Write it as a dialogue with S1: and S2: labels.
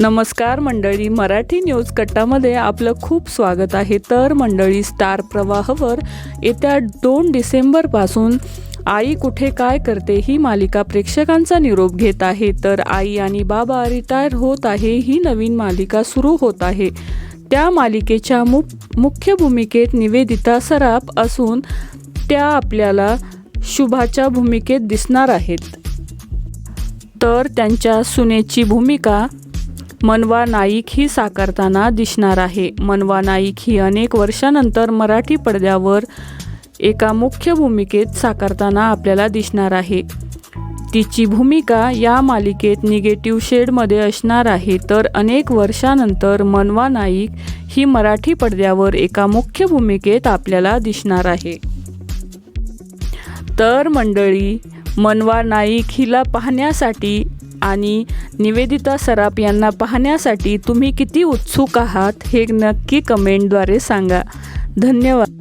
S1: नमस्कार मंडळी मराठी न्यूज कट्टामध्ये आपलं खूप स्वागत आहे. तर मंडळी स्टार प्रवाहवर येत्या दोन डिसेंबरपासून आई कुठे काय करते ही मालिका प्रेक्षकांचा निरोप घेत आहे. तर आई आणि बाबा रिटायर होत आहे ही नवीन मालिका सुरू होत आहे. त्या मालिकेच्या मु मुख्य भूमिकेत निवेदिता सराफ असून त्या आपल्याला शुभाच्या भूमिकेत दिसणार आहेत. तर त्यांच्या सुनेची भूमिका मनवा नाईक ही साकारताना दिसणार आहे. मनवा नाईक ही अनेक वर्षानंतर मराठी पडद्यावर एका मुख्य भूमिकेत साकारताना आपल्याला दिसणार आहे. तिची भूमिका या मालिकेत निगेटिव्ह शेडमध्ये असणार आहे तर अनेक वर्षानंतर मनवा नाईक ही मराठी पडद्यावर एका मुख्य भूमिकेत आपल्याला दिसणार आहे. तर मंडळी मनवा नाईक हिला पाहण्यासाठी आणि निवेदिता सराफ यांना पाहण्यासाठी तुम्ही किती उत्सुक आहात हे नक्की कमेंटद्वारे सांगा. धन्यवाद.